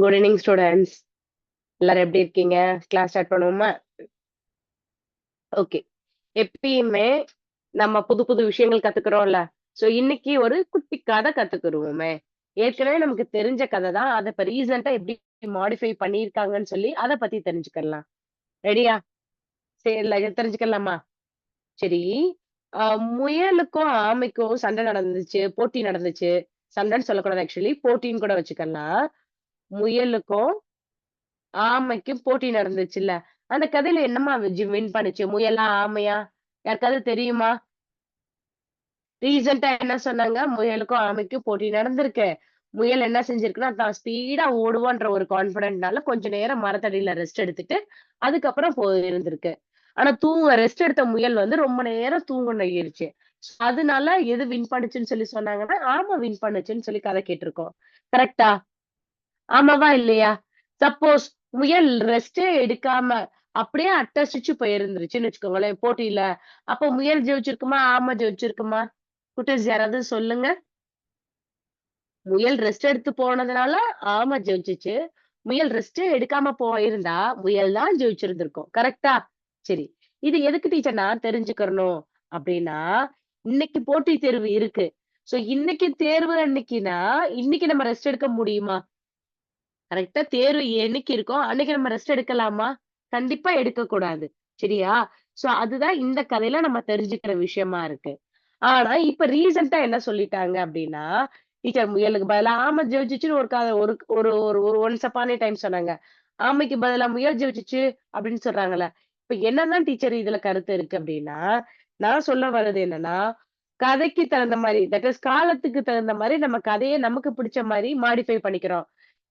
Good evening students எல்லாரும் எப்படி இருக்கீங்க? கிளாஸ் ஸ்டார்ட் பண்ணுவோமா? ஓகே எப்பயுமே நம்ம புது புது விஷயங்கள் கத்துக்கிறோம்ல. சோ இன்னைக்கு ஒரு குட்டி கதை கத்துக்கிருவோமே. ஏற்கனவே நமக்கு தெரிஞ்ச கதை தான். அதை இப்ப ரீசெண்டா எப்படி மாடிஃபை பண்ணியிருக்காங்கன்னு சொல்லி அதை பத்தி தெரிஞ்சுக்கலாம். ரெடியா சரி தெரிஞ்சுக்கலாமா? சரி. ஆஹ் முயலுக்கும் ஆமைக்கும் சண்டை நடந்துச்சு போட்டி நடந்துச்சு. சண்டைன்னு சொல்லக்கூடாது ஆக்சுவலி போட்டின்னு கூட வச்சுக்கலாம். முயலுக்கும் ஆமைக்கும் போட்டி நடந்துச்சுல்ல? அந்த கதையில என்னமா வின் பண்ணுச்சு? முயலா ஆமையா? யாருக்காவது தெரியுமா? ரீசெண்டா என்ன சொன்னாங்க? முயலுக்கும் ஆமைக்கும் போட்டி நடந்திருக்கு. முயல் என்ன செஞ்சிருக்குன்னா தான் ஸ்பீடா ஓடுவான்ற ஒரு கான்பிடென்ட்னால கொஞ்ச நேரம் மரத்தடியில ரெஸ்ட் எடுத்துட்டு அதுக்கப்புறம் போயிருந்திருக்கு. ஆனா தூங்க ரெஸ்ட் எடுத்த முயல் வந்து ரொம்ப நேரம் தூங்க நெகிருச்சு அதனால எது வின் பண்ணுச்சுன்னு சொல்லி சொன்னாங்கன்னா ஆமா வின் பண்ணுச்சுன்னு சொல்லி கதை கேட்டிருக்கோம். கரெக்டா ஆமாவா இல்லையா? சப்போஸ் முயல் ரெஸ்டே எடுக்காம அப்படியே அட்டசிச்சு போயிருந்துருச்சுன்னு வச்சுக்கோங்களேன் போட்டியில. அப்ப முயல் ஜெயிச்சிருக்குமா? ஆமா ஜெயிச்சிருக்குமா? குட்டஸ் யாராவது சொல்லுங்க. முயல் ரெஸ்ட் எடுத்து போனதுனால ஆமா ஜெயிச்சிச்சு. முயல் ரெஸ்டே எடுக்காம போயிருந்தா முயல் தான் ஜெயிச்சிருந்திருக்கும். கரெக்டா சரி. இது எதுக்கு டீச்சர் நான் தெரிஞ்சுக்கிறணும்? அப்படின்னா இன்னைக்கு போட்டி தேர்வு இருக்கு. சோ இன்னைக்கு தேர்வு அன்னைக்குனா இன்னைக்கு நம்ம ரெஸ்ட் எடுக்க முடியுமா? கரெக்டா தேர்வு என்னைக்கு இருக்கோ அன்னைக்கு நம்ம ரெஸ்ட் எடுக்கலாமா? கண்டிப்பா எடுக்க கூடாது சரியா? சோ அதுதான் இந்த கதையில நம்ம தெரிஞ்சுக்கிற விஷயமா இருக்கு. ஆனா இப்ப ரீசெண்டா என்ன சொல்லிட்டாங்க அப்படின்னா டீச்சர் முயலுக்கு பதிலா ஆமை ஜெயிச்சிச்சுன்னு ஒரு கதை ஒரு ஒரு ஒரு ஒரு ஒன்ஸ் அப்பானே டைம் சொன்னாங்க. ஆமைக்கு பதிலா முயல் ஜெயிச்சிச்சு அப்படின்னு சொல்றாங்கல்ல. இப்ப என்னதான் டீச்சர் இதுல கருத்து இருக்கு அப்படின்னா நான் சொல்ல வர்றது என்னன்னா கதைக்கு தகுந்த மாதிரி தட் இஸ் காலத்துக்கு தகுந்த மாதிரி நம்ம கதையை நமக்கு பிடிச்ச மாதிரி மாடிஃபை பண்ணிக்கிறோம்.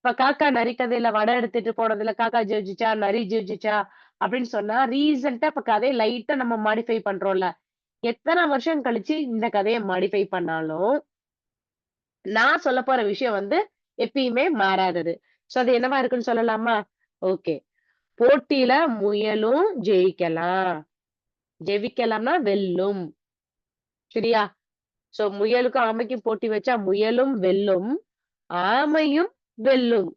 இப்ப காக்கா நரி கதையில வடை எடுத்துட்டு போனதுல காக்கா ஜெயிச்சிச்சா நரி ஜெயிச்சிச்சா அப்படின்னு சொன்னா ரீசெண்டா இப்ப கதையை லைட்டா நம்ம மாடிஃபை பண்றோம்ல. எத்தனை வருஷம் கழிச்சு இந்த கதையை மாடிஃபை பண்ணாலும் நான் சொல்ல போற விஷயம் வந்து எப்பயுமே மாறாதது. சோ அது என்னவா இருக்குன்னு சொல்லலாமா? ஓகே போட்டியில முயலும் ஜெயிக்கலாம். ஜெயிக்கலாம்னா வெல்லும். சரியா? சோ முயலுக்கும் ஆமைக்கும் போட்டி வச்சா முயலும் வெல்லும். ஆமையும் வெல்லும்.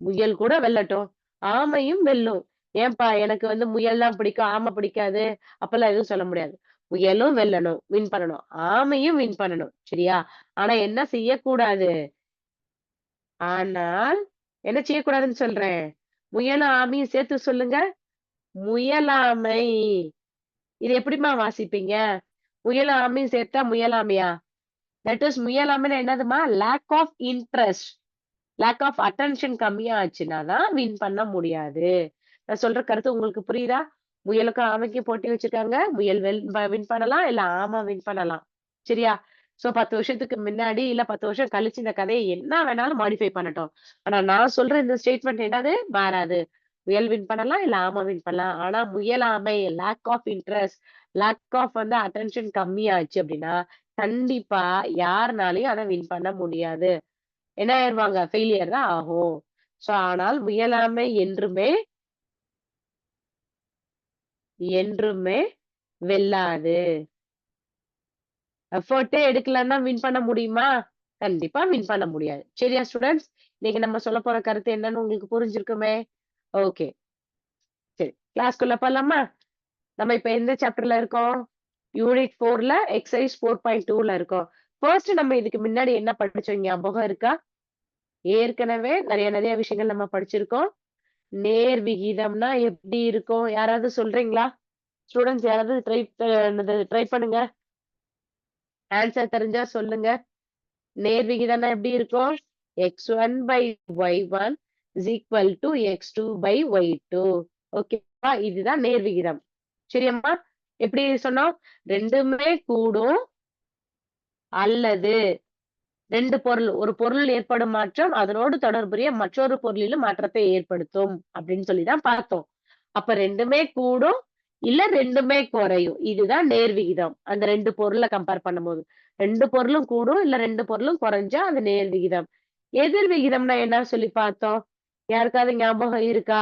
முயல் கூட வெல்லட்டும். ஆமையும் வெல்லும். ஏன்பா எனக்கு வந்து முயல் தான் பிடிக்கும் ஆமை பிடிக்காது? அப்பெல்லாம் எதுவும் சொல்ல முடியாது. முயலும் வெல்லணும் வின் பண்ணணும். ஆமையும் வின் பண்ணணும் சரியா? ஆனா என்ன செய்யக்கூடாது? ஆனால் என்ன செய்யக்கூடாதுன்னு சொல்றேன்? முயலும் ஆமையும் சேர்த்து சொல்லுங்க. முயலாமை. இது எப்படிமா வாசிப்பீங்க? முயலாமையும் சேர்த்தா முயலாமையா? தட் இஸ் முயலாமைன்னா என்னதுமா lack of interest lack of attention கம்மியா ஆச்சுன்னா தான் வின் பண்ண முடியாது. நான் சொல்ற கருத்து உங்களுக்கு புரியுதா? முயலுக்கும் ஆமைக்கும் போட்டி வச்சிருக்காங்க. முயல் வெல் வின் பண்ணலாம். இல்ல ஆமா வின் பண்ணலாம். சரியா? சோ பத்து வருஷத்துக்கு முன்னாடி இல்ல பத்து வருஷம் கழிச்சு இந்த கதையை என்ன வேணாலும் மாடிஃபை பண்ணட்டும். ஆனா நான் சொல்ற இந்த ஸ்டேட்மெண்ட் என்னது? மாறாது. முயல் வின் பண்ணலாம் இல்ல ஆமா வின் பண்ணலாம். ஆனா முயலாமை lack of interest lack of வந்து அட்டென்ஷன் கம்மியாச்சு அப்படின்னா கண்டிப்பா யாருனாலையும் அதை வின் பண்ண முடியாது. என்ன ஆயிருவாங்க? ஃபெயிலியர் தான் ஆகும். சோ ஆனால் முயலாமை என்றுமே என்றுமே வெல்லாது. எஃபர்ட்டே எடுக்கலன்னா வின் பண்ண முடியுமா? கண்டிப்பா வின் பண்ண முடியாது. சரியா ஸ்டூடெண்ட்ஸ் இன்னைக்கு நம்ம சொல்ல போற கருத்து என்னன்னு உங்களுக்கு புரிஞ்சிருக்குமே? ஓகே சரி கிளாஸ்க்குள்ள போலாமா? நம்ம இப்ப எந்த சாப்டர்ல இருக்கோம்? யூனிட் ஃபோர்ல எக்ஸசைஸ் ஃபோர் பாயிண்ட் டூல இருக்கோம். ஃபர்ஸ்ட் நம்ம இதுக்கு முன்னாடி என்ன படிச்சோம்? ஞாபகம் இருக்கா? ஏற்கனவே நிறைய நிறைய விஷயங்கள் நம்ம படிச்சிருக்கோம். நேர் விகிதம்னா எப்படி இருக்கும்? யாராவது சொல்றீங்களா? ஸ்டூடெண்ட்ஸ் யாராவது ட்ரை ட்ரை பண்ணுங்க. ஆன்சர் தெரிஞ்சா சொல்லுங்க. நேர் விகிதம்னா எப்படி இருக்கும்? X one by y one is equal to x two by y two ஓகேவா இதுதான் நேர் விகிதம். சரியம்மா? எப்படி சொன்னோம்? ரெண்டுமே கூடும். அல்லது ரெண்டு பொருள் ஒரு பொருள் ஏற்படும் மாற்றம் அதனோடு தொடர்புடைய மற்றொரு பொருளிலும் மாற்றத்தை ஏற்படுத்தும் அப்படின்னு சொல்லிதான் பார்த்தோம். அப்ப ரெண்டுமே கூடும் இல்ல ரெண்டுமே குறையும். இதுதான் நேர் விகிதம். அந்த ரெண்டு பொருளை கம்பேர் பண்ணும்போது. ரெண்டு பொருளும் கூடும் இல்ல ரெண்டு பொருளும் குறைஞ்சா அது நேர் விகிதம். எதிர் விகிதம்னா என்ன சொல்லி பார்த்தோம்? யாருக்காவது ஞாபகம் இருக்கா?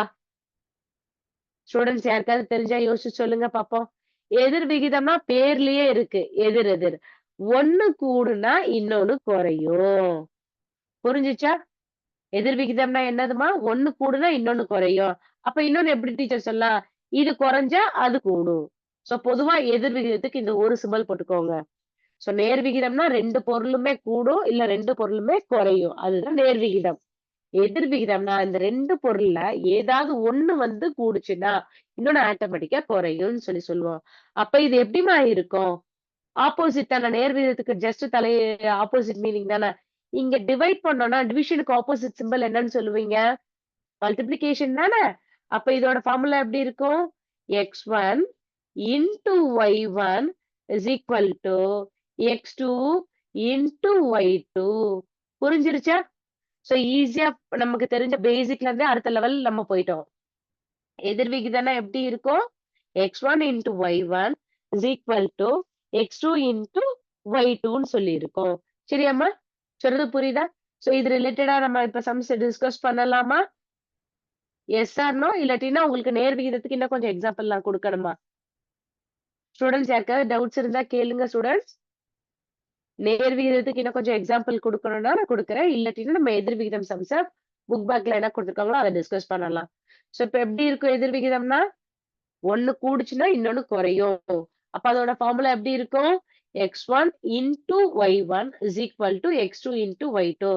ஸ்டூடெண்ட்ஸ் யாருக்காவது தெரிஞ்சா யோசிச்சு சொல்லுங்க பாப்போம். எதிர் விகிதம்னா பேர்லயே இருக்கு. எதிர் எதிர். ஒண்ணு கூடுனா இன்னொன்னு குறையும். புரிஞ்சுச்சா? எதிர் விகிதம்னா என்னதுமா? ஒண்ணு கூடுனா இன்னொன்னு குறையும். அப்ப இன்னொன்னு எப்படி டீச்சர் சொல்லலாம் இது குறைஞ்சா அது கூடும். சோ பொதுவா எதிர் விகிதத்துக்கு இந்த ஒரு சிம்பல் போட்டுக்கோங்க. சோ நேர் விகிதம்னா ரெண்டு பொருளுமே கூடும் இல்ல ரெண்டு பொருளுமே குறையும். அதுதான் நேர் விகிதம். எதிர் விகிதம்னா இந்த ரெண்டு பொருள்ல ஏதாவது ஒண்ணு வந்து கூடுச்சுன்னா இன்னொன்னு ஆட்டோமேட்டிக்கா குறையும்னு சொல்லி சொல்லுவோம். அப்ப இது எப்படிமா இருக்கும்? ஆப்போசிட் தானே நேர்விதத்துக்கு ஜஸ்ட் தலை ஆப்போசிட் மீனிங் தானே. இங்க டிவைட் பண்ணோம்னா டிவிஷனுக்கு ஆப்போசிட் சிம்பிள் என்னன்னு சொல்லுவீங்க? மல்டிபிளிகேஷன் தானே. அப்ப இதோட ஃபார்முலா எப்படி இருக்கும்? X one into y one is equal to x two into y two புரிஞ்சிருச்சா? So ஈஸியா நமக்கு தெரிஞ்ச பேசிக்ல இருந்தே அடுத்த லெவல் நம்ம போயிட்டோம். எதிர்விகிதம்னா எப்படி இருக்கும்? X one into y one is equal to x two into y டூன்னு சொல்லி இருக்கோம் சரியாம்மா? சொல்றது புரியுதா? ஸோ இது ரிலேட்டடா நம்ம இப்ப சம்ஸ் டிஸ்கஸ் பண்ணலாமா? எஸ் ஆர்னோ இல்லாட்டினா உங்களுக்கு நேர் விகிதத்துக்கு இன்னும் கொஞ்சம் எக்ஸாம்பிள் நான் கொடுக்கணுமா? ஸ்டூடெண்ட்ஸ் யாருக்காவது டவுட்ஸ் இருந்தா கேளுங்க ஸ்டூடெண்ட்ஸ் நேர் விகிதத்துக்கு இன்னும் கொஞ்சம் எக்ஸாம்பிள் கொடுக்கணும்னா நான் கொடுக்குறேன். இல்லாட்டினா நம்ம எதிர் விகிதம் சம்ஸ புக் பேக்ல என்ன கொடுத்துருக்காங்களோ அதை டிஸ்கஸ் பண்ணலாம். ஸோ இப்போ எப்படி இருக்கும் எதிர் விகிதம்னா? ஒன்னு கூடுச்சுன்னா இன்னொன்னு குறையும். அப்ப அதோட ஃபார்முலா எப்படி இருக்கும்? X one into y one is equal to x two into y two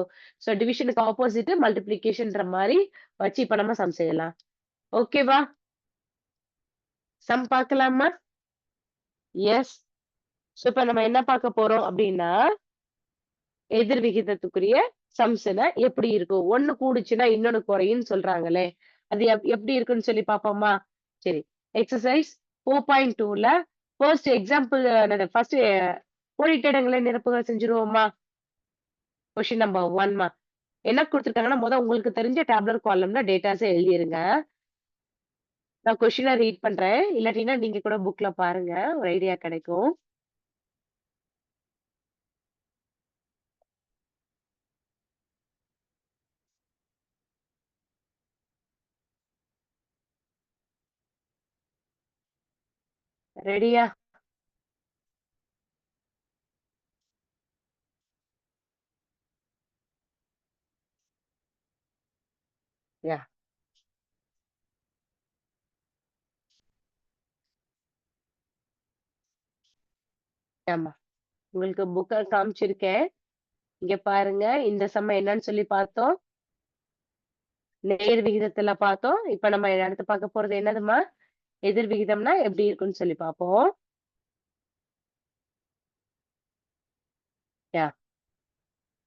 so டிவிஷனுக்கு opposite மல்டிப்ளிகேஷன்ற மாதிரி வச்சு இப்ப நம்ம சம் செய்யலாம். ஓகேவா சம் பார்க்கலாமா? எஸ் ஸோ இப்ப நம்ம என்ன பார்க்க போறோம் அப்படின்னா எதிர் விகிதத்துக்குரிய சம்ஸ்னா எப்படி இருக்கும்? ஒண்ணு கூடுச்சுன்னா இன்னொன்னு குறையும்னு சொல்றாங்களே. அது எப்படி இருக்குன்னு சொல்லி பாப்போமா சரி. எக்ஸசைஸ் ஃபோர் பாயிண்ட் டூல ஃபர்ஸ்ட் எக்ஸாம்பிள் ஃபர்ஸ்ட் கோடிட்டிடங்களை நிரப்புக செஞ்சுருவோமா? கொஷின் நம்பர் ஒன்மா என்ன கொடுத்துருக்காங்கன்னா முதல் உங்களுக்கு தெரிஞ்ச டேப்லர் காலம்ல டேட்டாஸே எழுதிருங்க. நான் கொஷினை ரீட் பண்றேன். இல்லாட்டினா நீங்க கூட புக்ல பாருங்க. ஒரு ஐடியா கிடைக்கும். ரெடியா யா ஆமா. உங்களுக்கு புக்க காமிச்சிருக்கேன். இங்க பாருங்க இந்த சம என்னன்னு சொல்லி பார்த்தோம். நேர் விகிதத்துல பார்த்தோம். இப்ப நம்ம அடுத்து பார்க்க போறது என்னதுமா எதிர் விகிதம்னா எப்படி இருக்குன்னு சொல்லி பார்ப்போம்.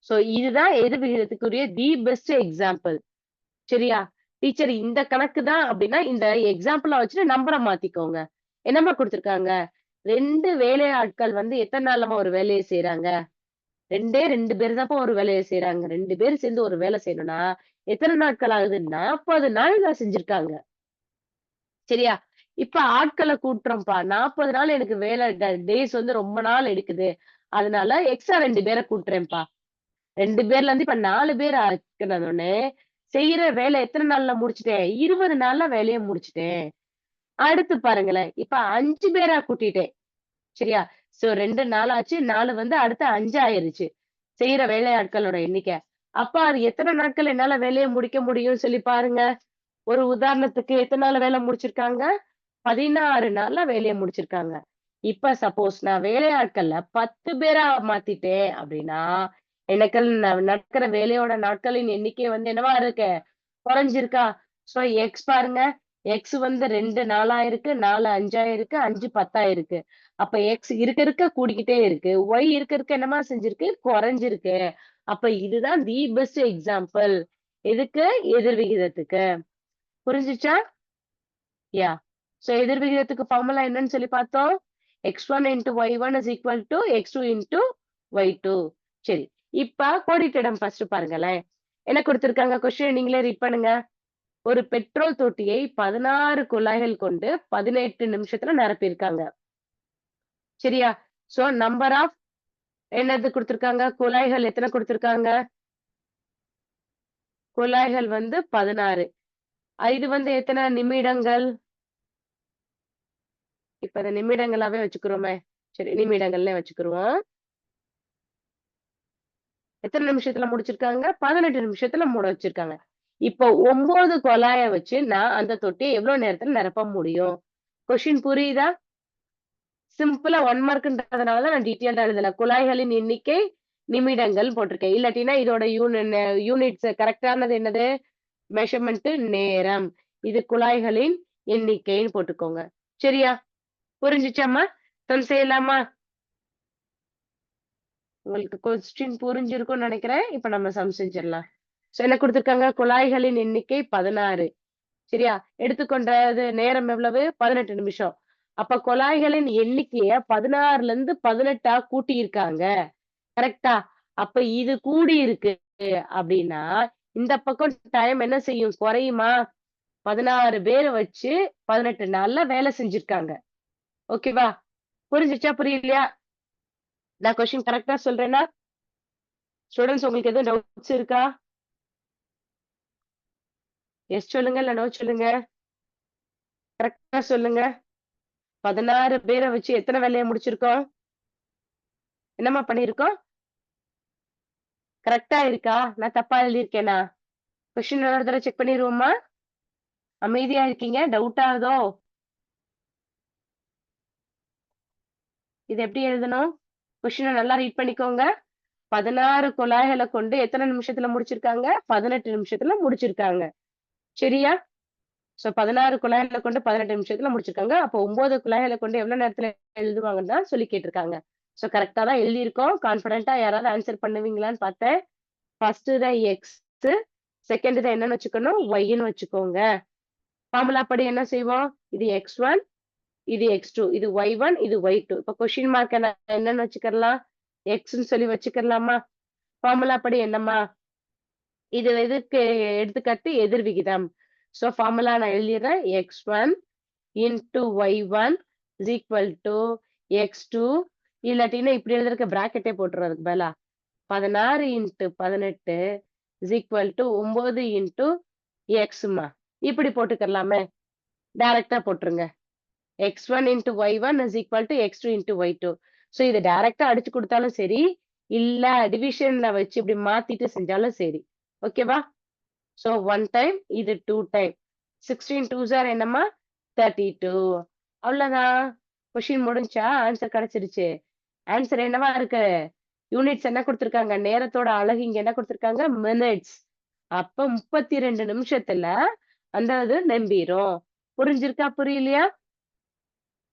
சோ இதுதான் எதிர் விகிதத்துக்குரிய தி பெஸ்ட் எக்ஸாம்பிள் சரியா? டீச்சர் இந்த கணக்கு தான் அப்படின்னா இந்த எக்ஸாம்பிள வச்சுட்டு நம்பரை மாத்திக்கோங்க. என்னம்மா கொடுத்துருக்காங்க? ரெண்டு வேலை ஆட்கள் வந்து எத்தனை நாளமா ஒரு வேலையை செய்யறாங்க ரெண்டே ரெண்டு பேர் தான் ஒரு வேலையை செய்யறாங்க ரெண்டு பேர் சேர்ந்து ஒரு வேலை செய்யணும்னா எத்தனை நாட்கள் ஆகுது? நாற்பது நாள் செஞ்சிருக்காங்க. சரியா? இப்ப ஆட்களை கூட்டுறோம்ப்பா. நாற்பது நாள் எனக்கு வேலை டேஸ் வந்து ரொம்ப நாள் எடுக்குது. அதனால எக்ஸ்ட்ரா ரெண்டு பேரை கூட்டுறேன்ப்பா. ரெண்டு பேர்ல இருந்து இப்ப நாலு பேர் ஆக்கினதுன்னு செய்யற வேலை எத்தனை நாள்ல முடிச்சிட்டேன்? இருபது நாள்ல வேலையை முடிச்சிட்டேன். அடுத்து பாருங்களேன். இப்ப அஞ்சு பேரா கூட்டிட்டேன். சரியா? சோ ரெண்டு நாள் ஆச்சு நாலு வந்து அடுத்து அஞ்சு ஆயிருச்சு. செய்யற வேலையாட்களோட எண்ணிக்கை. அப்ப அது எத்தனை நாட்கள் என்னால வேலையை முடிக்க முடியும்னு சொல்லி பாருங்க. ஒரு உதாரணத்துக்கு எத்தனை நாள் வேலை முடிச்சிருக்காங்க? பதினாறு நாள்ல வேலையை முடிச்சிருக்காங்க. இப்ப சப்போஸ் நான் வேலையாட்கள்ல பத்து பேரா மாத்திட்டேன் அப்படின்னா எனக்கு நடக்கிற வேலையோட நாட்களின் எண்ணிக்கை வந்து என்னவா இருக்கு? குறைஞ்சிருக்கா? சோ எக்ஸ் பாருங்க. எக்ஸ் வந்து ரெண்டு நாலாயிருக்கு நாலு அஞ்சாயிருக்கு அஞ்சு பத்தாயிருக்கு. அப்ப எக்ஸ் இருக்க இருக்க கூடிக்கிட்டே இருக்கு. ஒய் இருக்க இருக்க என்னமா செஞ்சிருக்கு? குறைஞ்சிருக்கு. அப்ப இதுதான் தி பெஸ்ட் எக்ஸாம்பிள் எதுக்கு? எதிர் விகிதத்துக்கு புரிஞ்சுச்சா? யா சோ எதிர் விகிதத்துக்கு ஃபார்முலா என்னன்னு சொல்லி பார்த்தோம். X one into y one is equal to x two into y two சரி இப்ப கோடிட்டிடம் ஃபர்ஸ்ட் பாருங்களேன். என்ன கொடுத்திருக்காங்க? கொஸ்டின் நீங்களே ரீட் பண்ணுங்க. ஒரு பெட்ரோல் தொட்டியை பதினாறு குழாய்கள் கொண்டு பதினெட்டு நிமிஷத்துல நிரப்பியிருக்காங்க. சரியா? சோ நம்பர் ஆஃப் என்னது கொடுத்திருக்காங்க? குழாய்கள் எத்தனை கொடுத்திருக்காங்க? குழாய்கள் வந்து பதினாறு. இது வந்து எத்தனை நிமிடங்கள்? இப்ப இதை நிமிடங்களாவே வச்சுக்கிறோமே. சரி நிமிடங்கள்ல வச்சுக்கிறோம் எத்தனை நிமிஷத்துல முடிச்சிருக்காங்க? பதினெட்டு நிமிஷத்துல முடிச்சிருக்காங்க இப்போ ஒன்பது குழாய வச்சு நான் அந்த தொட்டியை எவ்வளவு நேரத்துல நிரப்ப முடியும்? கொஸ்டின் புரியுதா? சிம்பிளா ஒன் மார்க்ன்றதுனாலதான் நான் டீட்டெயில்டா எழுதல. குழாய்களின் எண்ணிக்கை நிமிடங்கள் போட்டிருக்கேன். இல்லாட்டினா இதோட யூனிட்ஸ் கரெக்டானது என்னது? மெஷர்மெண்ட் நேரம். இது குழாய்களின் எண்ணிக்கைன்னு போட்டுக்கோங்க. சரியா? புரிஞ்சிச்சாமா சொல் செய்யலாமா? உங்களுக்கு கொஸ்டின் புரிஞ்சிருக்கும்னு நினைக்கிறேன். இப்ப நம்ம சம் செஞ்சிடலாம். என்ன கொடுத்திருக்காங்க? குழாய்களின் எண்ணிக்கை பதினாறு. சரியா? எடுத்துக்கொண்டது நேரம் எவ்வளவு? பதினெட்டு நிமிஷம். அப்ப குழாய்களின் எண்ணிக்கைய பதினாறுல இருந்து பதினெட்டா கூட்டி இருக்காங்க கரெக்டா அப்ப இது கூடி இருக்கு அப்படின்னா இந்த பக்கம் டைம் என்ன செய்யும்? குறையுமா? பதினாறு பேரை வச்சு பதினெட்டு நாள்ல வேலை செஞ்சிருக்காங்க. ஓகேவா புரிஞ்சுச்சா புரியலையா நான் கொஸ்டின் கரெக்டா சொல்றேன்னா ஸ்டூடெண்ட்ஸ் உங்களுக்கு எதுவும் டவுட்ஸ் இருக்கா எஸ் சொல்லுங்க இல்ல நோ சொல்லுங்க கரெக்டா சொல்லுங்க பதினாறு பேரை வச்சு எத்தனை வேலையை முடிச்சிருக்கோம் என்னம்மா பண்ணிருக்கோம் கரெக்டா இருக்கா நான் தப்பா எழுதியிருக்கேனா கொஸ்டின் ஒரு தடவை செக் பண்ணிடுவோமா அமைதியா இருக்கீங்க டவுட் ஆகுதோ இது எப்படி எழுதணும்? கொஷினை நல்லா ரீட் பண்ணிக்கோங்க. பதினாறு குழாய்களை கொண்டு எத்தனை நிமிஷத்துல முடிச்சிருக்காங்க? பதினெட்டு நிமிஷத்துல முடிச்சிருக்காங்க. சரியா? சோ பதினாறு குழாய்களை கொண்டு பதினெட்டு நிமிஷத்துல முடிச்சிருக்காங்க. அப்போ ஒன்பது குழாய்களை கொண்டு எவ்வளவு நேரத்துல எழுதுவாங்கன்னு தான் சொல்லி கேட்டிருக்காங்க. சோ கரெக்டா தான் எழுதியிருக்கோம். கான்பிடண்டா யாராவது ஆன்சர் பண்ணுவீங்களான்னு பார்த்தேன். ஃபர்ஸ்ட் தான் எக்ஸ் செகண்ட் தான் என்னன்னு வச்சுக்கணும்? ஒய்ன்னு வச்சுக்கோங்க. ஃபார்முலா படி என்ன செய்வோம்? இது எக்ஸ் ஒன் இது எக்ஸ் டூ இது ஒய் ஒன் இது ஒய் டூ இப்போ கொஷின் மார்க் என்ன என்னன்னு வச்சுக்கலாம் எக்ஸ்ன்னு சொல்லி வச்சுக்கலாமா ஃபார்முலா படி என்னம்மா? இது எதுக்கு எடுத்துக்காட்டு எதிர் விகிதம். ஸோ ஃபார்முலா நான் எழுதிடுறேன். X one into y one is equal to x two இல்லாட்டினா இப்படி எழுதுறதுக்கு பிராக்கெட்டே போட்டுறதுக்கு பதிலா. பதினாறு இன்ட்டு பதினெட்டு இஸ் ஈக்குவல் டு ஒன்பது இன்ட்டு எக்ஸுமா இப்படி போட்டுக்கலாமே டைரக்டா போட்டுருங்க. X one into y one is equal to x two into y two so இதை டைரக்டா அடிச்சு கொடுத்தாலும் சரி இல்ல டிவிஷன்ல வச்சு இப்படி மாத்திட்டு செஞ்சாலும் சரி. ஓகேவா ஸோ ஒன் டைம் இது two time sixteen two sir என்னம்மா? தேர்ட்டி டூ அவ்வளோதான் கொஷின் முடிஞ்சா ஆன்சர் கிடைச்சிருச்சு. ஆன்சர் என்னவா இருக்கு? யூனிட்ஸ் என்ன கொடுத்துருக்காங்க? நேரத்தோட அழகு இங்க என்ன கொடுத்துருக்காங்க? மினிட்ஸ் அப்ப முப்பத்தி ரெண்டு நிமிஷத்துல அந்த இது நம்பிரும். புரிஞ்சிருக்கா? புரியலையா?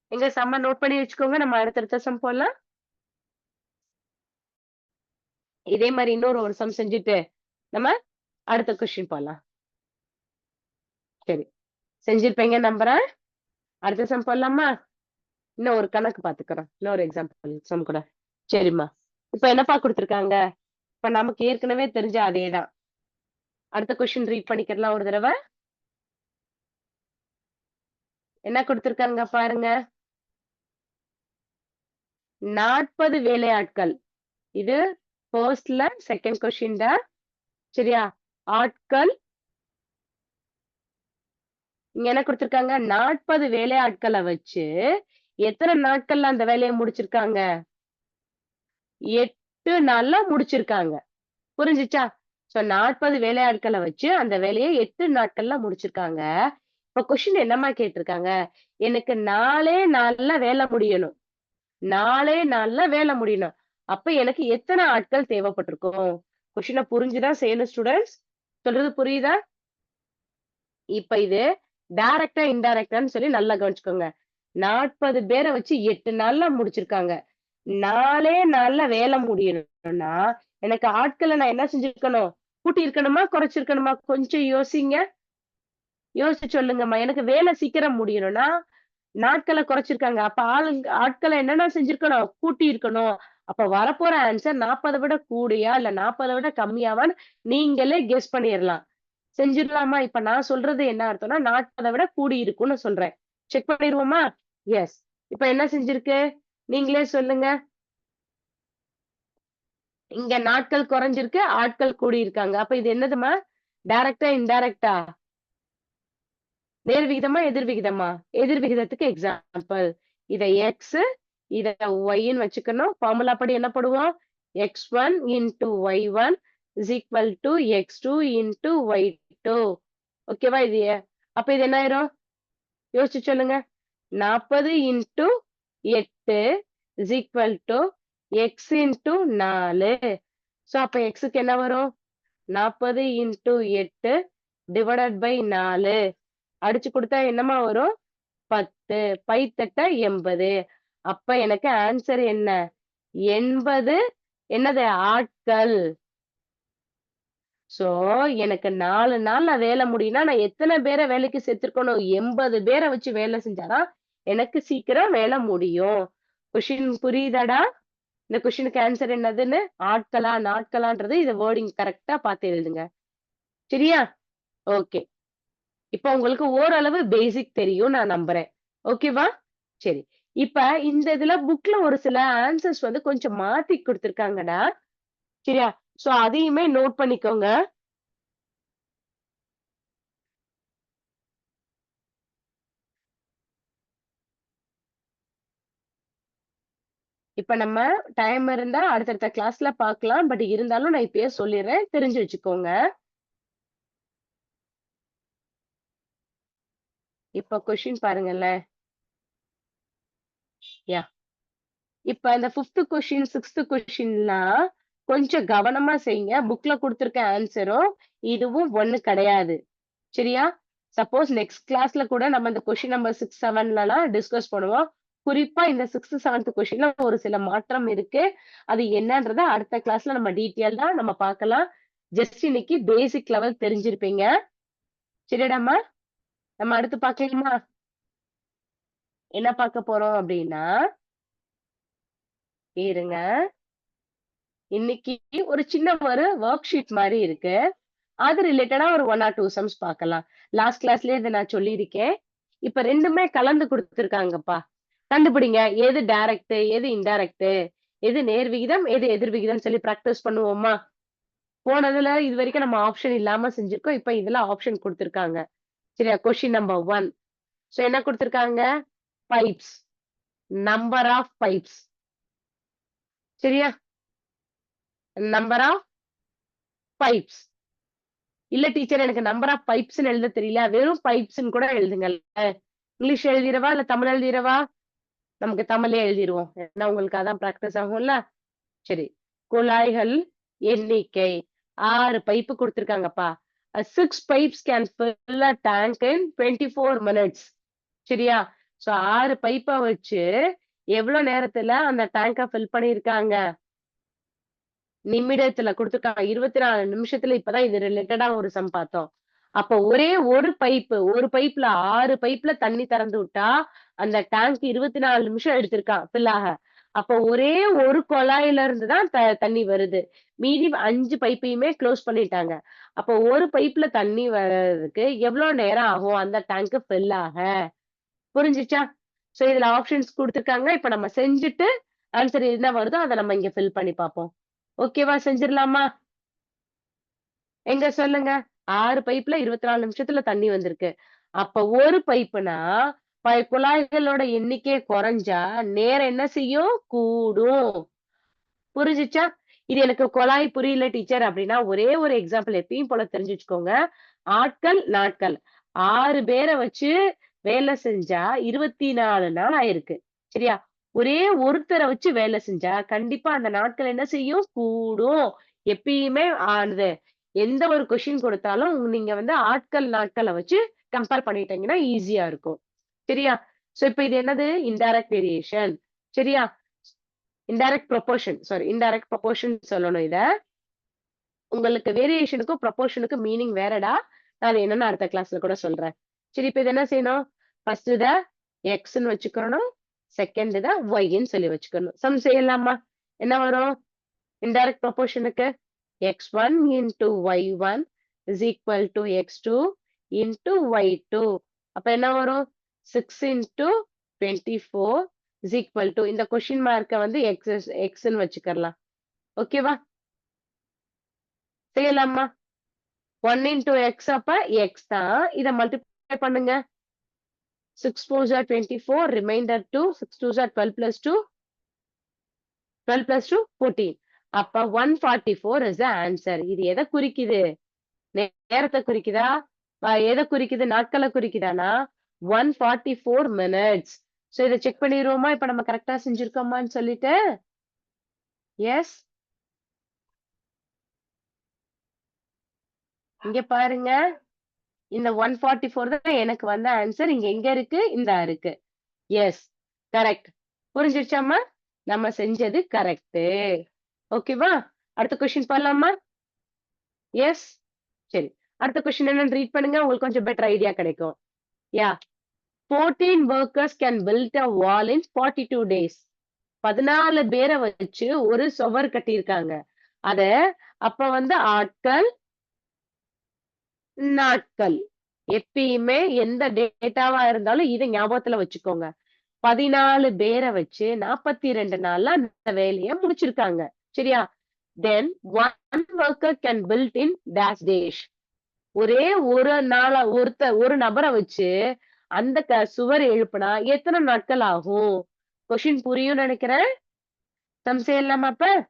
எங்க செம்ம நோட் பண்ணி வச்சுக்கோங்க. நம்ம அடுத்தடுத்த சம் போடலாம். இதே மாதிரி இன்னொரு ஒரு சம் செஞ்சுட்டு நம்ம அடுத்த கொஸ்டின் போடலாம். சரி. செஞ்சிருப்பீங்க நம்புறேன். அடுத்த சம் போடலாமா? இன்னும் ஒரு கணக்கு பாத்துக்கிறோம் இன்னொரு எக்ஸாம்பிள் சம் கூட. சரிம்மா. இப்ப என்னப்பா கொடுத்துருக்காங்க? இப்ப நமக்கு ஏற்கனவே தெரிஞ்ச அதேதான். அடுத்த கொஸ்டின் ரீட் பண்ணிக்கலாம் ஒரு தடவை. என்ன கொடுத்துருக்காங்க பாருங்க. நாற்பது வேலையாட்கள். இது ஃபர்ஸ்ட்ல செகண்ட் கொஸ்டின் தான் சரியா? ஆட்கள். இங்க என்ன கொடுத்திருக்காங்க? நாற்பது வேலையாட்களை வச்சு எத்தனை நாட்கள்ல அந்த வேலையை முடிச்சிருக்காங்க? எட்டு நாள்ல முடிச்சிருக்காங்க. புரிஞ்சுச்சா? சோ நாற்பது வேலையாட்களை வச்சு அந்த வேலையை எட்டு நாட்கள்ல முடிச்சிருக்காங்க. இப்ப கொஸ்டின் என்னமா கேட்டிருக்காங்க? எனக்கு நாலே நாள்ல வேலை முடியணும். நாலே நாள்ல வேலை முடியணும். அப்ப எனக்கு எத்தனை ஆட்கள் தேவைப்பட்டிருக்கும்? கொஸ்டினை புரிஞ்சுதான் செய்யணும் ஸ்டூடெண்ட்ஸ் சொல்றது புரியுதா? இப்ப இது டைரக்டா இன்டைரக்டான்னு சொல்லி நல்லா கவனிச்சுக்கோங்க. நாற்பது பேரை வச்சு எட்டு நாள்ல முடிச்சிருக்காங்க. நாலே நாள்ல வேலை முடியணும்னா எனக்கு ஆட்களை நான் என்ன செஞ்சிருக்கணும்? கூட்டி இருக்கணுமா குறைச்சிருக்கணுமா? கொஞ்சம் யோசிங்க. யோசிச்சு சொல்லுங்கம்மா. எனக்கு வேலை சீக்கிரம் முடியணும்னா நாட்களை குறைச்சிருக்காங்க. அப்ப ஆளுங்க ஆட்களை என்னென்ன செஞ்சிருக்கணும்? கூட்டி இருக்கணும். அப்ப வரப்போற ஆன்சர் நாற்பதை விட கூடியா இல்ல நாற்பதை விட கம்மியாவான்னு நீங்களே கெஸ் பண்ணிடலாம் செஞ்சிடலாமா இப்ப நான் சொல்றது என்ன அர்த்தம்னா நாற்பதை விட கூடி இருக்கும்னு சொல்றேன். செக் பண்ணிடுவோமா எஸ் இப்ப என்ன செஞ்சிருக்கு? நீங்களே சொல்லுங்க. இங்க நாட்கள் குறைஞ்சிருக்கு ஆட்கள் கூடி இருக்காங்க அப்ப இது என்னதுமா? டைரக்டா இன்டைரக்டா நேர் எதிர்விகிதமா? எதிர்விகிதத்துக்கு எக்ஸாம்பிள் இத எக்ஸ் இத ஒய்ன்னு வச்சுக்கணும். ஃபார்முலா படி என்ன போடுவோம்? X one into y one is equal to x two into y two ஓகேவா இது? அப்ப இது என்ன ஆயிரும்? யோசிச்சு சொல்லுங்க. நாற்பது இன்டூ எட்டு is equal to x into நாலு. ஸோ அப்ப எக்ஸுக்கு என்ன வரும்? நாற்பது இன்டூ எட்டு டிவைடட் பை நாலு. அடிச்சு கொடுத்தா என்னமா வரும்? பத்து. பைத்தட்ட எண்பது. அப்ப எனக்கு ஆன்சர் என்ன? எண்பது. என்னது? ஆட்கள். சோ எனக்கு நாலு நாள்ல வேலை முடியும்னா நான் எத்தனை பேரை வேலைக்கு சேர்த்திருக்கணும்? எண்பது பேரை வச்சு வேலை செஞ்சாதான் எனக்கு சீக்கிரம் வேலை முடியும். கொஷின் புரியுதாடா? இந்த கொஷினுக்கு ஆன்சர் என்னதுன்னு? ஆட்களா நாட்களான்றது இதை வேர்டிங் கரெக்டா பார்த்து எழுதுங்க. சரியா? ஓகே இப்ப உங்களுக்கு ஓரளவு பேசிக் தெரியும் நான் நம்புறேன். ஓகேவா சரி. இப்ப இந்த இதுல புக்ல ஒரு சில ஆன்சர்ஸ் வந்து கொஞ்சம் மாத்தி கொடுத்துருக்காங்கடா. சரியா? சோ அதையுமே நோட் பண்ணிக்கோங்க. இப்ப நம்ம டைம் இருந்தா அடுத்தடுத்த கிளாஸ்ல பாக்கலாம் பட் இருந்தாலும் நான் இப்பயே சொல்லிடுறேன். தெரிஞ்சு வச்சுக்கோங்க. இப்ப கொஸ்டின் பாருங்களேன் யா இப்ப இந்த பிப்த் கொஸ்டின் சிக்ஸ்த் கொஸ்டின்லாம் கொஞ்சம் கவனமா செய்யுங்க. புக்ல கொடுத்திருக்க ஆன்சரும் இதுவும் ஒண்ணு கிடையாது. சரியா? சப்போஸ் நெக்ஸ்ட் கிளாஸ்ல கூட நம்ம இந்த கொஸ்டின் நம்பர் சிக்ஸ் செவன்லலாம் டிஸ்கஸ் பண்ணுவோம். குறிப்பா இந்த சிக்ஸ்த் செவன்த் கொஸ்டின்ல ஒரு சில மாற்றம் இருக்கு. அது என்னன்றத அடுத்த கிளாஸ்ல நம்ம டீட்டெயில் தான் நம்ம பார்க்கலாம். ஜஸ்ட் இன்னைக்கு பேசிக் லெவல் தெரிஞ்சிருப்பீங்க. சரிடாமா நம்ம அடுத்து பார்க்கலாமா? என்ன பார்க்க போறோம் அப்படின்னா இருங்க. இன்னைக்கு ஒரு சின்ன ஒரு ஒர்க் ஷீட் மாதிரி இருக்கு. அது ரிலேட்டடா ஒரு ஒன் ஆர் டூ சம்ஸ் பார்க்கலாம். லாஸ்ட் கிளாஸ்லயே இதை நான் சொல்லியிருக்கேன். இப்ப ரெண்டுமே கலந்து கொடுத்துருக்காங்கப்பா. கண்டுபிடிங்க. எது டைரக்ட் எது இன்டைரக்ட் எது நேர் விகிதம் எது எதிர் விகிதம் சொல்லி ப்ராக்டிஸ் பண்ணுவோமா? போனதுல இது வரைக்கும் நம்ம ஆப்ஷன் இல்லாம செஞ்சிருக்கோம். இப்ப இதுல ஆப்ஷன் கொடுத்துருக்காங்க. சரியா? கொஸ்டின் நம்பர் ஒன் சோ என்ன கொடுத்துருக்காங்க? பைப்ஸ் நம்பர் ஆஃப் பைப்ஸ் சரியா? நம்பர் ஆஃப் பைப்ஸ் இல்ல டீச்சர் எனக்கு நம்பர் ஆஃப் பைப்ஸ்னு எழுத தெரியல. வெறும் பைப்ஸ்னு கூட எழுதுங்கல்ல இங்கிலீஷ் எழுதிரவா இல்ல தமிழ் எழுதிரவா நமக்கு தமிழே எழுதிருவோம். ஏன்னா உங்களுக்கு அதான் பிராக்டிஸ் ஆகும்ல. சரி. குழாய்கள் எண்ணிக்கை. ஆறு pipe கொடுத்துருக்காங்கப்பா. Six pipes can fill a tank in twenty four minutes சரியா? சோ ஆறு பைப்பை வச்சு எவ்வளவு நேரத்துல அந்த டேங்கை ஃபில் பண்ணிருக்காங்க நிமிடத்துல கொடுத்துருக்காங்க. இருபத்தி நாலு நிமிஷத்துல இப்பதான் இது ரிலேட்டடா ஒரு சம் பார்த்தோம். அப்ப ஒரே ஒரு பைப்பு ஒரு பைப்ல ஆறு பைப்ல தண்ணி திறந்து விட்டா அந்த டேங்க் இருபத்தி நாலு நிமிஷம் எடுத்திருக்கான் ஃபில் ஆக. அப்ப ஒரே ஒரு குழாயில இருந்து தான் தண்ணி வருது. மீதி அஞ்சு பைப்பையுமே க்ளோஸ் பண்ணிட்டாங்க. அப்ப ஒரு பைப்ல தண்ணி வர்றதுக்கு எவ்வளவு நேரம் ஆகும்? அந்த டேங்க் ஃபில் ஆக. புரிஞ்சிச்சா? சோ இதுல ஆப்ஷன்ஸ் கொடுத்துருக்காங்க. இப்ப நம்ம செஞ்சுட்டு ஆன்சர் என்ன வருதோ அதை நம்ம இங்க ஃபில் பண்ணி பார்ப்போம். ஓகேவா செஞ்சிடலாமா? எங்க சொல்லுங்க? ஆறு பைப்ல இருபத்தி நாலு நிமிஷத்துல தண்ணி வந்திருக்கு. அப்ப ஒரு பைப்புனா குழாய்களோட எண்ணிக்கை குறைஞ்சா நேரம் என்ன செய்யும்? கூடும். புரிஞ்சுச்சா? இது எனக்கு குழாய் புரியல டீச்சர். அப்படின்னா ஒரே ஒரு எக்ஸாம்பிள் எப்பயும் போல தெரிஞ்சு வச்சுக்கோங்க. ஆட்கள் நாட்கள். ஆறு பேரை வச்சு வேலை செஞ்சா இருபத்தி நாலு நாள் ஆயிருக்கு. சரியா? ஒரே ஒருத்தரை வச்சு வேலை செஞ்சா கண்டிப்பா அந்த நாட்கள் என்ன செய்யும்? கூடும். எப்பயுமே ஆனது எந்த ஒரு கொஸ்டின் கொடுத்தாலும் நீங்க வந்து ஆட்கள் நாட்களை வச்சு கம்பேர் பண்ணிட்டீங்கன்னா ஈஸியா இருக்கும். சரியா? சோ இப்ப இது என்னது? இன்டைரக்ட் வேரியேஷன் சரியா? Indirect proportion sorry indirect proportion சொல்லணும் இத. உங்களுக்கு வேரியேஷனுக்கும் ப்ரொபோர்ஷனுக்கும் மீனிங் வேறடா நான் என்னன்னு அடுத்த கிளாஸ்ல கூட சொல்றேன். சரி இப்ப இது என்ன செய்யணும்? ஃபர்ஸ்ட் இத எக்ஸ்ன்னு வச்சுக்கணும். செகண்ட் இத ஒய்ன்னு சொல்லி வச்சுக்கணும். சம் செய்யலாமா? என்ன வரும்? இன்டைரக்ட் ப்ரொபோர்ஷனுக்கு x1 into y1 to x two x2 into y2 அப்ப என்ன வரும்? 6 into 24 is equal to இந்த கொஸ்டின் மார்க்க வந்து x xன்னு வச்சுக்கலாம் ஓகேவா செய்யலாமா? 1 into x அப்ப x தான். இத மல்டிப்ளை பண்ணுங்க. 6 4s are 24 remainder 2 6 2s ஜார் 12 plus 2 12 plus 2 14 அப்ப one forty four is answer இது எதை குறிக்குது? நேரத்தை குறிக்குதா? எதை குறிக்குது? நாட்களை குறிக்குதானா? One forty four minutes so இதை செக் பண்ணிடுவோமா? இப்ப நம்ம கரெக்டாக செஞ்சிருக்கோமான்னு சொல்லிட்டு? எஸ் இங்க பாருங்க. இந்த ஒன் ஃபார்ட்டி ஃபோர் தான் எனக்கு வந்த ஆன்சர் இங்க எங்க இருக்கு? இந்த இருக்கு. எஸ் கரெக்ட் புரிஞ்சிருச்சாமா நம்ம செஞ்சது கரெக்ட் ஓகேவா அடுத்த கொஸ்டின் பண்ணலாமா எஸ் சரி. அடுத்த கொஸ்டின் என்னன்னு ரீட் பண்ணுங்க. உங்களுக்கு கொஞ்சம் பெட்டர் ஐடியா கிடைக்கும். Yeah fourteen workers can build a wall in forty two days பதினாலு பேரை வச்சு ஒரு சுவர் கட்டியிருக்காங்க. அத அப்ப வந்து ஆட்கள் நாட்கள். எப்பயுமே எந்த டேட்டாவா இருந்தாலும் இதை ஞாபகத்துல வச்சுக்கோங்க. பதினாலு பேரை வச்சு நாற்பத்தி ரெண்டு நாள்ல அந்த வேலையை முடிச்சிருக்காங்க. சரியா? Then one worker can build in dash dash ஒரே ஒரு நாள ஒருத்த ஒரு நபரை வச்சு அந்த க சுவர் எழுப்புனா எத்தனை நாட்கள் ஆகும்? கொஷின் புரியும் நினைக்கிறேன். சம் செய்யலாமா அப்ப?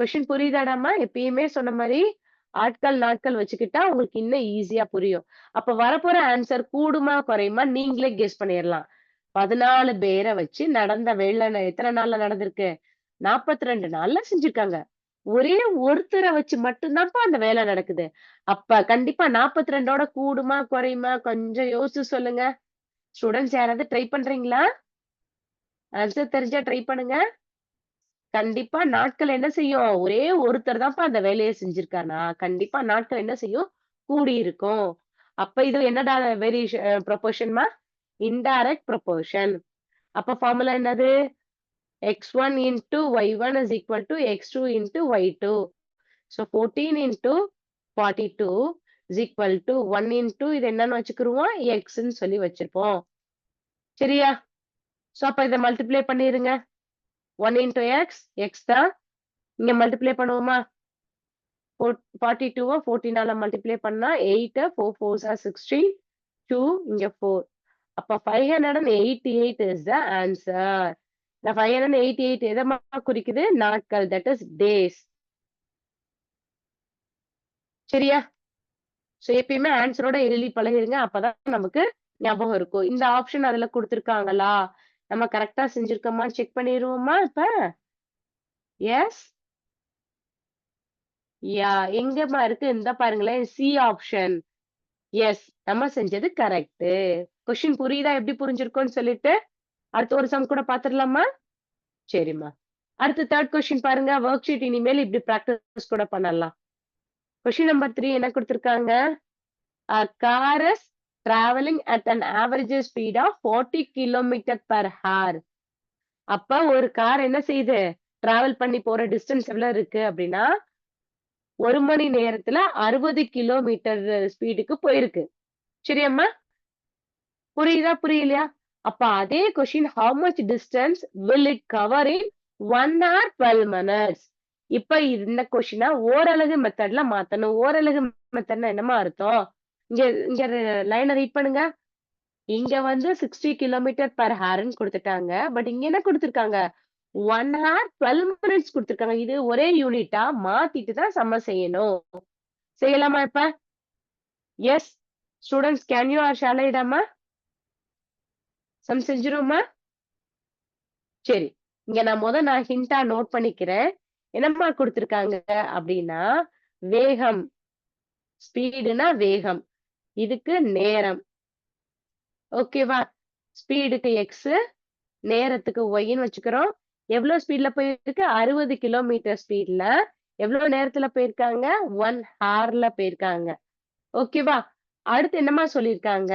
கொஷின் புரியுதாடாமா எப்பயுமே சொன்ன மாதிரி ஆட்கள் நாட்கள் வச்சுக்கிட்டா உங்களுக்கு இன்னும் ஈஸியா புரியும். அப்ப வரப்போற ஆன்சர் கூடுமா குறையுமா? நீங்களே கெஸ் பண்ணிடலாம் பதினாலு பேரை வச்சு நடந்த வெள்ள எத்தனை நாள்ல நடந்திருக்கு? நாற்பத்தி ரெண்டு நாள்ல செஞ்சிருக்காங்க. ஒரே ஒருத்தரை வச்சு மட்டும்தான்ப்பா அந்த வேலை நடக்குது. அப்ப கண்டிப்பா நாற்பத்தி ரெண்டோட கூடுமா குறையுமா? கொஞ்சம் யோசிச்சு சொல்லுங்க. ஸ்டூடெண்ட்ஸ் யாராவது ட்ரை பண்றீங்களா? ஆன்சர் தெரிஞ்சா ட்ரை பண்ணுங்க. கண்டிப்பா நாட்கள் என்ன செய்யும்? ஒரே ஒருத்தர் தான்ப்பா அந்த வேலையை செஞ்சிருக்கானா கண்டிப்பா நாட்கள் என்ன செய்யும்? கூடி இருக்கும் அப்ப இது என்னடா வெரி ப்ரொபோஷன்மா இன்டைரக்ட் ப்ரொபோஷன் அப்ப ஃபார்முலா என்னது? X one into y one is equal to x two into y two so fourteen into forty two is equal to one into இது என்னன்னு வச்சுக்கிருவோம் எக்ஸ்ன்னு சொல்லி வச்சிருப்போம். சரியா? ஸோ அப்போ இதை மல்டிப்ளை பண்ணிடுங்க ஒன் இன்டூ எக்ஸ் எக்ஸ் தான். இங்கே மல்டிப்ளை பண்ணுவோமா? ஃபார்ட்டி டூவை ஃபோர்டீனால மல்டிப்ளை பண்ணா eight four fours are sixteen two இங்கே ஃபோர் அப்போ five hundred and eighty eight is the answer five hundred eighty eight எதமா குறிக்குது நாட்கள். தட் இஸ் டேஸ் சரியா? ஸோ எப்பயுமே ஆன்சரோட எழுதி பழகிருங்க. அப்பதான் நமக்கு ஞாபகம் இருக்கும். இந்த ஆப்ஷன் அதுல கொடுத்துருக்காங்களா? நம்ம கரெக்டா செஞ்சிருக்கோமா செக் பண்ணிடுவோமா இப்ப? எஸ் யா எங்கம்மா இருக்கு. இந்த பாருங்களேன். சி ஆப்ஷன் எஸ் நம்ம செஞ்சது கரெக்ட் கொஸ்டின் புரியுதா? எப்படி புரிஞ்சிருக்கோம்னு சொல்லிட்டு அடுத்த ஒரு சம்ஸ் கூட பாத்துடலாமா சரிம்மா. அடுத்து தேர்ட் கொஸ்டின் பாருங்க. ஒர்க் ஷீட் இனிமேல் இப்படி ப்ராக்டிஸ் கூட பண்ணலாம். கொஸ்டின் நம்பர் த்ரீ என்ன கொடுத்துருக்காங்க? Car travelling at an average speed of forty kilometre per hour அப்ப ஒரு கார் என்ன செய்யுது? டிராவல் பண்ணி போற டிஸ்டன்ஸ் எவ்வளவு இருக்கு அப்படின்னா ஒரு மணி நேரத்துல அறுபது கிலோமீட்டர் ஸ்பீடுக்கு போயிருக்கு. சரியாம்மா? புரியுதா? புரியலையா? அப்ப அதே question how much distance will it cover in one hour twelve minutes இப்ப இந்த கொஸ்டினா ஓரலகு மெத்தட்ல மாத்தணும். ஓரலகு மெத்தட்னா என்னமா அர்த்தம்? இங்க இங்க லைனை ரீட் பண்ணுங்க. இங்க வந்து சிக்ஸ்டி கிலோமீட்டர் பர் ஹார்ன்னு கொடுத்துட்டாங்க. பட் இங்க என்ன கொடுத்துருக்காங்க? ஒன் ஹார் டுவெல் மினிட்ஸ் கொடுத்துருக்காங்க. இது ஒரே யூனிட்டா மாத்திட்டு தான் சம்ம செய்யணும். செய்யலாமா இப்ப? Yes students can you are ஷாலைடாமா sum செஞ்சிருமா சரி இங்க நான் முத நான் ஹிண்டா நோட் பண்ணிக்கிறேன். என்னம்மா கொடுத்துருக்காங்க அப்படின்னா வேகம். ஸ்பீடுனா வேகம். இதுக்கு நேரம். ஓகேவா ஸ்பீடுக்கு எக்ஸ் நேரத்துக்கு ஒய்ன்னு வச்சுக்கிறோம். எவ்வளவு ஸ்பீட்ல போயிருக்கு? அறுபது கிலோமீட்டர் ஸ்பீட்ல எவ்வளவு நேரத்துல போயிருக்காங்க? ஒன் ஹார்ல போயிருக்காங்க. ஓகேவா அடுத்து என்னமா சொல்லியிருக்காங்க?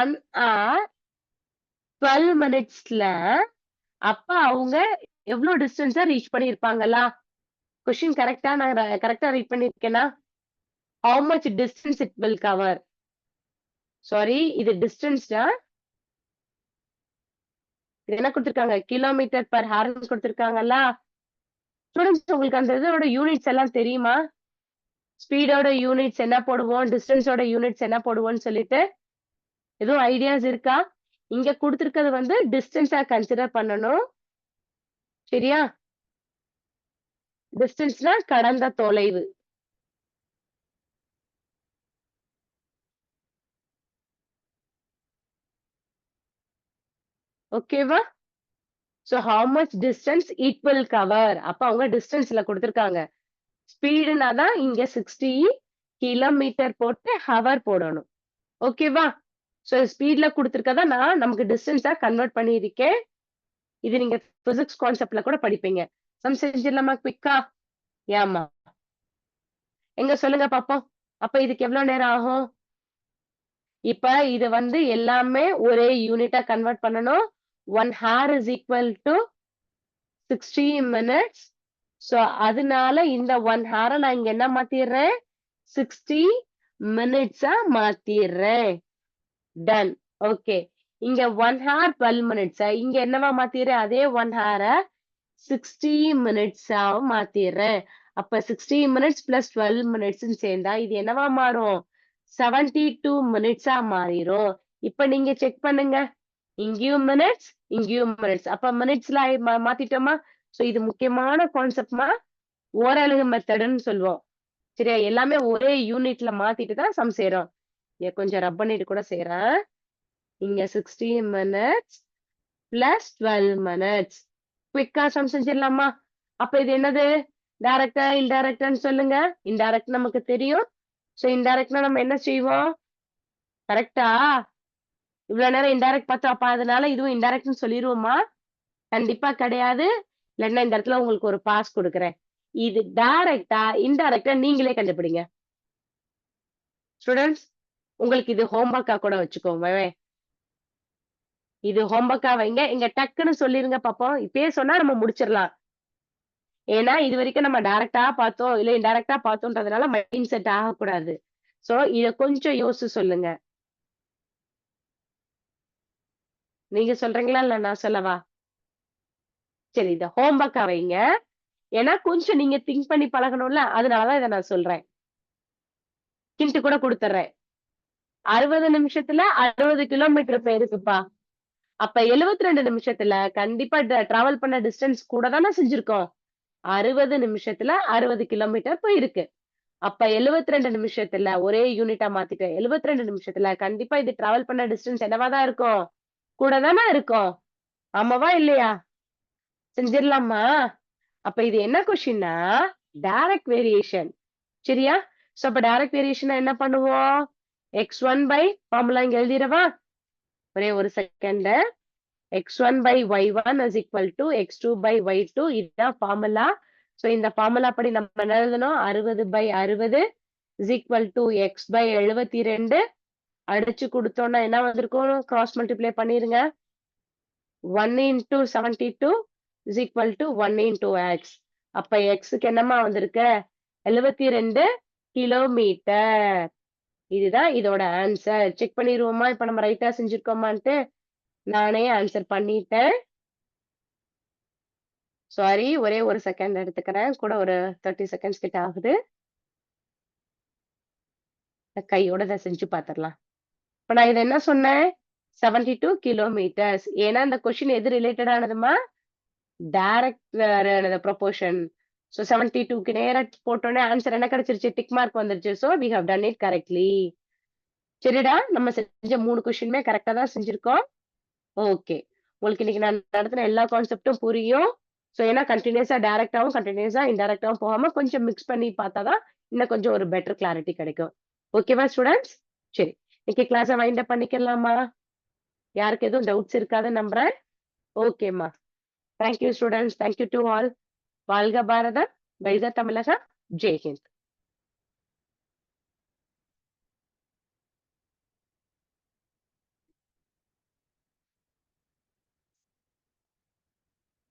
ஒன் ஆர் டுவெல் மினிட்ஸ்ல அப்ப அவங்க எவ்வளவு டிஸ்டன்ஸா ரீச் பண்ணிருப்பாங்களா கொஸ்டின் கரெக்டா நான் கரெக்டா read பண்ணிருக்கேனா how much distance it will cover sorry இது டிஸ்டன்ஸ் தான் இது என்ன கொடுத்துருக்காங்க? கிலோமீட்டர் பர் ஹார்ஸ் கொடுத்துருக்காங்கல்ல ஸ்டூடெண்ட்ஸ் உங்களுக்கு அந்த இதோட யூனிட்ஸ் எல்லாம் தெரியுமா? ஸ்பீடோட யூனிட்ஸ் என்ன போடுவோம்? டிஸ்டன்ஸோட யூனிட்ஸ் என்ன போடுவோம்னு சொல்லிட்டு? எதுவும் ஐடியாஸ் இருக்கா? இங்க கொடுத்துருக்கிறது வந்து டிஸ்டன்ஸா கன்சிடர் பண்ணணும். சரியா? டிஸ்டன்ஸ்னா கடந்த தொலைவு. ஓகேவா so how much distance equal cover அப்போ அவங்க டிஸ்டன்ஸ்ல கொடுத்துருக்காங்க. ஸ்பீடுனா தான் இங்க சிக்ஸ்டி கிலோமீட்டர் போட்டு ஹவர் போடணும். ஓகேவா ஸோ ஸ்பீட்ல கொடுத்துருக்கதா நான் நமக்கு டிஸ்டன்ஸா கன்வெர்ட் பண்ணியிருக்கேன். இது நீங்க பிசிக்ஸ் கான்செப்ட்ல கூட படிப்பீங்க. சம் செஞ்சிடலாமா குவிக்கா ஏமா எங்க சொல்லுங்க பாப்போம். அப்ப இதுக்கு எவ்வளவு நேரம் ஆகும்? இப்ப இது வந்து எல்லாமே ஒரே யூனிட்டா கன்வெர்ட் பண்ணணும். One hour is equal to sixty minutes so அதனால இந்த ஒன் ஹாரை நான் இங்க என்ன மாத்திடுறேன்? சிக்ஸ்டி மினிட்ஸா மாத்திடுறேன். டன் ஓகே இங்க ஒன் ஹார் டுவெல் மினிட்ஸ் இங்க என்னவா மாத்திடுறேன் அதே ஒன் ஹார சிக்ஸ்டி மினிட்ஸா மாத்திடுறேன் அப்ப sixty minutes plus twelve minutes சேர்ந்தா இது என்னவா மாறும்? செவன்டி டூ மினிட்ஸா மாறிடும் இப்ப நீங்க செக் பண்ணுங்க. இங்கேயும் மினிட்ஸ் இங்கேயும் மினிட்ஸ் அப்ப மினிட்ஸ்ல மாத்திட்டோமா? சோ இது முக்கியமான கான்செப்ட்மா ஓரளவு மெத்தடுன்னு சொல்லுவோம். சரியா? எல்லாமே ஒரே யூனிட்ல மாத்திட்டு தான் சம் செய்யறோம் கொஞ்சம் ரப் பண்ணிட்டு கூட செய்யறேன் இங்க sixteen minutes plus twelve minutes குவிக்கா sum செஞ்சிடலாமா? அப்ப இது என்னது? டைரக்டா இன்டைரக்டான்னு சொல்லுங்க. இன்டைரக்ட் நமக்கு தெரியும். ஸோ இன்டைரக்ட்னா நம்ம என்ன செய்வோம்? கரெக்டா இவ்வளவு நேரம் இன்டைரக்ட் பார்த்தோம் அப்ப அதனால இதுவும் இன்டைரக்ட்னு சொல்லிடுவோமா கண்டிப்பா கிடையாது. இல்லைன்னா இந்த இடத்துல உங்களுக்கு ஒரு பாஸ் கொடுக்குறேன். இது டைரக்டா இன்டைரக்டா நீங்களே கண்டுபிடிங்க. ஸ்டூடெண்ட்ஸ் உங்களுக்கு இது ஹோம்ஒர்க்கா கூட வச்சுக்கோங்க. இது ஹோம்ஒர்க்கா வைங்க. இங்க டக்குன்னு சொல்லிருங்க பாப்போம். இப்பயே சொன்னா நம்ம முடிச்சிடலாம். ஏன்னா இது வரைக்கும் நம்ம டைரக்டா பார்த்தோம். இல்ல இன்டைரக்டா பார்த்தோன்றதுனால மைண்ட் செட் ஆகக்கூடாது. சோ இத கொஞ்சம் யோசிச்சு சொல்லுங்க. நீங்க சொல்றீங்களா? இல்ல நான் சொல்லவா? சரி இத ஹோம்ஒர்க்கா வைங்க. ஏன்னா கொஞ்சம் நீங்க திங்க் பண்ணி பழகணும்ல. அதனாலதான் இதை நான் சொல்றேன். கிண்ட்டு கூட கொடுத்துட்றேன். அறுபது நிமிஷத்துல அறுபது கிலோமீட்டர் போயிருக்குப்பா. அப்ப எழுபத்தி ரெண்டு நிமிஷத்துல கண்டிப்பா டிராவல் பண்ண டிஸ்டன்ஸ் கூட தானே செஞ்சிருக்கோம். அறுபது நிமிஷத்துல அறுபது கிலோமீட்டர் போயிருக்கு. அப்ப எழுபத்தி ரெண்டு நிமிஷத்துல ஒரே யூனிட்டா மாத்திட்டேன். எழுபத்தி ரெண்டு நிமிஷத்துல கண்டிப்பா இது டிராவல் பண்ண டிஸ்டன்ஸ் என்னவாதான் இருக்கும்? கூட தானே இருக்கும். ஆமாவா இல்லையா? செஞ்சிடலாமா? அப்ப இது என்ன கொஸ்டின்னா டைரக்ட் வேரியேஷன் சரியா? சோ அப்ப டைரக்ட் வேரியேஷன் என்ன பண்ணுவோம்? எக்ஸ் ஒன் பை ஃபார்முலா இங்க எழுதிடவா? ஒரே ஒரு second x one by y one is equal to x two by y two இதுதான் ஃபார்முலா ஸோ இந்த ஃபார்முலா படி நம்ம எழுதணும்? அறுபது பை அறுபது is equal to x by எழுபத்தி ரெண்டு அடிச்சு கொடுத்தோம்னா என்ன வந்திருக்கும்? கிராஸ் மல்டிப்ளை பண்ணிருங்க. One into seventy two is equal to one into x அப்ப எக்ஸுக்கு என்னமா வந்திருக்கு? எழுபத்தி ரெண்டு கிலோமீட்டர் இதுதான் இதோட ஆன்சர் செக் பண்ணிடுவோமா இப்ப நம்ம ரைட்டா செஞ்சிருக்கோமான்ட்டு நானே ஆன்சர் பண்ணிட்டேன். சாரி ஒரே ஒரு செகண்ட் எடுத்துக்கிறேன். கூட ஒரு தேர்ட்டி செகண்ட்ஸ் கிட்ட ஆகுது. கையோட இதை செஞ்சு பார்த்துடலாம் இப்ப நான் இதை என்ன சொன்னேன்? செவன்டி டூ கிலோமீட்டர்ஸ் ஏன்னா இந்த கொஸ்டின் எது ரிலேட்டடானதுமா டைரக்ட் ப்ரொபோஷன் ஸோ செவன்டி டூக்கு நேராக போட்டோன்னே ஆன்சர் என்ன கிடைச்சிருச்சு? டிக் மார்க் வந்துருச்சு. So we have done it correctly சரிடா நம்ம செஞ்ச மூணு கொஷின்மே கரெக்டா தான் செஞ்சுருக்கோம். ஓகே உங்களுக்கு இன்னைக்கு நான் நடத்தின எல்லா கான்செப்டும் புரியும். ஸோ ஏன்னா கண்டினியூஸா டேரக்டாகவும் கண்டினியூஸாக இன்டெரக்டாகவும் போகாம கொஞ்சம் மிக்ஸ் பண்ணி பார்த்தா தான் இன்னும் கொஞ்சம் ஒரு பெட்டர் கிளாரிட்டி கிடைக்கும். ஓகேவா ஸ்டூடெண்ட்ஸ் சரி. இன்னைக்கு கிளாஸை வைண்ட் அப் பண்ணிக்கலாமா? யாருக்கு எதுவும் டவுட்ஸ் இருக்காதுன்னு நம்புறேன். ஓகேம்மா thank you students thank you to all வாழ்க பாரதம் வைக தமிழக ஜெய்ஹிந்த்.